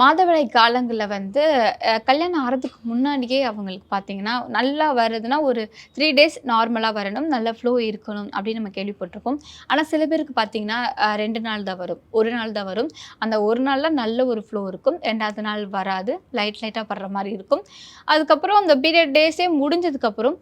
மாதவிடாய் காலங்களில் வந்து கல்யாணம் ஆகிறதுக்கு முன்னாடியே அவங்களுக்கு பார்த்தீங்கன்னா நல்லா வருதுன்னா ஒரு த்ரீ டேஸ் நார்மலாக வரணும் நல்ல ஃப்ளோ இருக்கணும் அப்படின்னு நம்ம கேள்விப்பட்டிருக்கோம். ஆனால் சில பேருக்கு பார்த்தீங்கன்னா ரெண்டு நாள் தான் வரும் ஒரு நாள் தான் வரும். அந்த ஒரு நாளில் நல்ல ஒரு ஃப்ளோ இருக்கும் ரெண்டாவது நாள் வராது லைட் லைட்டாக படுற மாதிரி இருக்கும். அதுக்கப்புறம் அந்த பீரியட் டேஸே முடிஞ்சதுக்கப்புறம்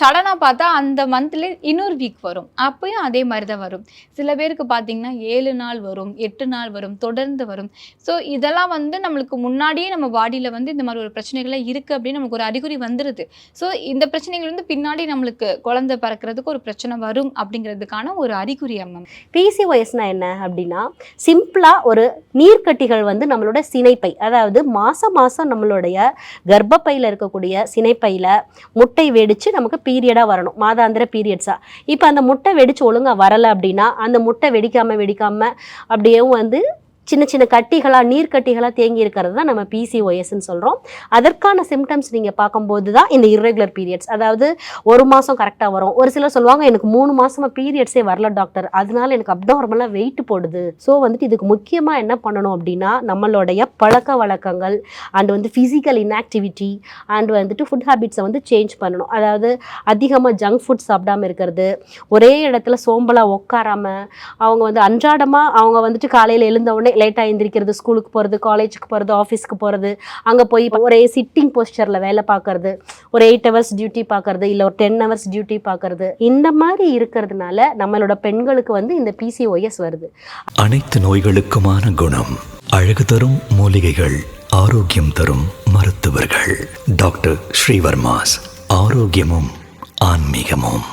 சடனாக பார்த்தா அந்த மந்த்லேயே இன்னொரு வீக் வரும். அப்பயும் அதே மாதிரி தான் வரும். சில பேருக்கு பார்த்தீங்கன்னா ஏழு நாள் வரும் எட்டு நாள் வரும் தொடர்ந்து வரும். ஸோ இதெல்லாம் வந்து நம்மளுக்கு முன்னாடியே நம்ம பாடியில் வந்து இந்த மாதிரி ஒரு பிரச்சனைகள்லாம் இருக்குது அப்படின்னு நமக்கு ஒரு அறிகுறி வந்துடுது ஸோ இந்த பிரச்சனைகள் வந்து பின்னாடி நம்மளுக்கு குழந்தை பிறக்கிறதுக்கு ஒரு பிரச்சனை வரும் அப்படிங்கிறதுக்கான ஒரு அறிகுறி மேம் பிசிஓஎஸ்னா என்ன அப்படின்னா சிம்பிளாக ஒரு நீர்க்கட்டிகள் வந்து நம்மளோட சினைப்பை அதாவது மாதம் மாதம் நம்மளுடைய கர்ப்பப்பையில் இருக்கக்கூடிய சினைப்பையில் முட்டை வெடிச்சு நமக்கு பீரியடாக வரணும். மாதாந்திர பீரியட்ஸாக இப்போ அந்த முட்டை வெடிச்சு ஒழுங்காக வரலை அப்படின்னா அந்த முட்டை வெடிக்காமல் வெடிக்காமல் அப்படியேவும் வந்து சின்ன சின்ன கட்டிகளாக நீர்க்கட்டிகளாக தேங்கி இருக்கிறது தான் நம்ம பிசிஓஎஸ்ன்னு சொல்கிறோம் அதற்கான சிம்டம்ஸ் நீங்கள் பார்க்கும்போது தான் இந்த இர்ரெகுலர் பீரியட்ஸ் அதாவது ஒரு மாதம் கரெக்டாக வரும். ஒரு சிலர் சொல்லுவாங்க எனக்கு மூணு மாதமாக பீரியட்ஸே வரல டாக்டர் அதனால எனக்கு அப்நார்மலாக வெயிட் போடுது. ஸோ வந்துட்டு இதுக்கு முக்கியமாக என்ன பண்ணணும் அப்படின்னா நம்மளுடைய பழக்க வழக்கங்கள் அண்ட் வந்து ஃபிசிக்கல் இன்ஆக்டிவிட்டி அண்ட் வந்துட்டு ஃபுட் ஹேபிட்ஸை வந்து சேஞ்ச் பண்ணணும். அதாவது அதிகமாக ஜங்க் ஃபுட் சாப்பிடாம இருக்கிறது ஒரே இடத்துல சோம்பலாக உட்காராமல் அவங்க வந்து அன்றாடமாக அவங்க வந்துட்டு காலையில் எழுந்த உடனே லேட்டாக எந்திரிக்கிறது ஸ்கூலுக்கு போகிறது காலேஜுக்கு போகிறது ஆஃபீஸ்க்கு போகிறது அங்கே போய் ஒரே சிட்டிங் போஸ்டரில் வேலை பார்க்கறது ஒரு எயிட் ஹவர்ஸ் டியூட்டி பார்க்கறது இல்லை ஒரு டென் ஹவர்ஸ் டியூட்டி பார்க்கறது இந்த மாதிரி இருக்கிறதுனால நம்மளோட பெண்களுக்கு வந்து இந்த பிசிஓஎஸ் வருது. அனைத்து நோய்களுக்குமான குணம் அழகு தரும் மூலிகைகள் ஆரோக்கியம் தரும் மருத்துவர்கள். டாக்டர் ஸ்ரீவர்மாஸ் ஆரோக்கியமும் ஆன்மீகமும்.